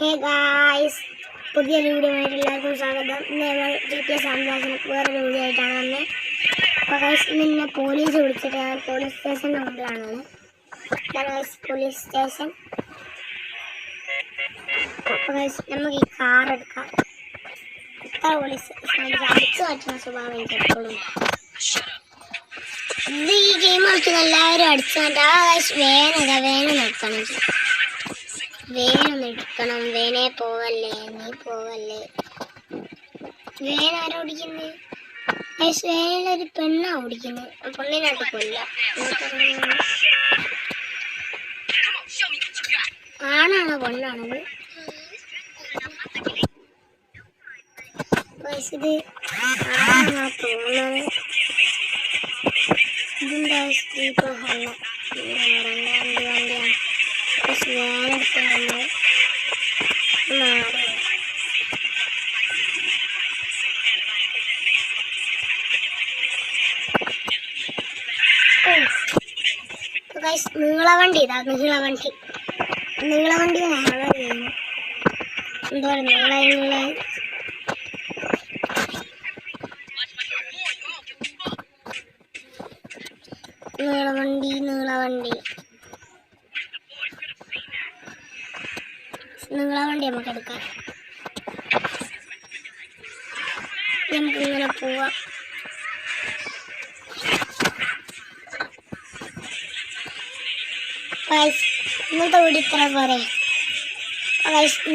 Hey guys പുതിയൊരു video ആയിട്ട് എല്ലാവർക്കും സ്വാഗതം. ഇന്ന് ഞങ്ങൾ ജി ടി എസ് ആംബുലൻസിന് വേറൊരു വീഡിയോ ആയിട്ടാണ് വന്നത്. അപ്പോൾ ഗൈസ് ഇന്ന് പോലീസ് വിളിച്ചിട്ട് ഞാൻ പോലീസ് സ്റ്റേഷന്റെ മുമ്പിലാണ് ഗൈസ് പോലീസ് സ്റ്റേഷൻ അപ്പോൾ ഗൈസ് നമുക്ക് ഈ കാർ എടുക്കാം. എത്ര പോലീസ് സ്റ്റേഷൻ അടിച്ചു പറ്റുന്ന സ്വഭാവം എനിക്ക് എപ്പോഴും ഇത് ഈ ഗെയിം കളിക്കുന്ന എല്ലാവരും അടിച്ചു മാറ്റാം ആ ഗൈസ് വേനം എടുക്കണം വേനെ പോവല്ലേ? നീ പോവല്ലേ? വേന ആരാ ഓടിക്കുന്നത് വേനൊരു പെണ്ണാ ഓടിക്കുന്നത് പെണ്ണിനായിട്ട് കൊല്ല. ആണാണോ പൊണ്ണാണത് ഇത് ആണാ തോന്നുന്നത് ഇതിന്റെ നമ്മൾ വണ്ടി നീളവണ്ടി ഇതാ നീളവണ്ടി നീളവണ്ടി വണ്ടി എന്തോ നീള നീളവണ്ടി നീളവണ്ടി നീളവണ്ടി നമുക്ക് എടുക്കാം. നമുക്ക് ഇങ്ങനെ പോവാം ഇന്നത്തെ വീഡിയോ ഇത്ര പോരെ.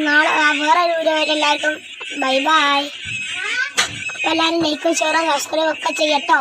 നാളെ വേറെ ഒരു വീഡിയോ എല്ലാവർക്കും ബൈ ബൈ എല്ലാവരും ലൈക്കും ഷെയറും സബ്സ്ക്രൈബ് ഒക്കെ ചെയ്യട്ടോ.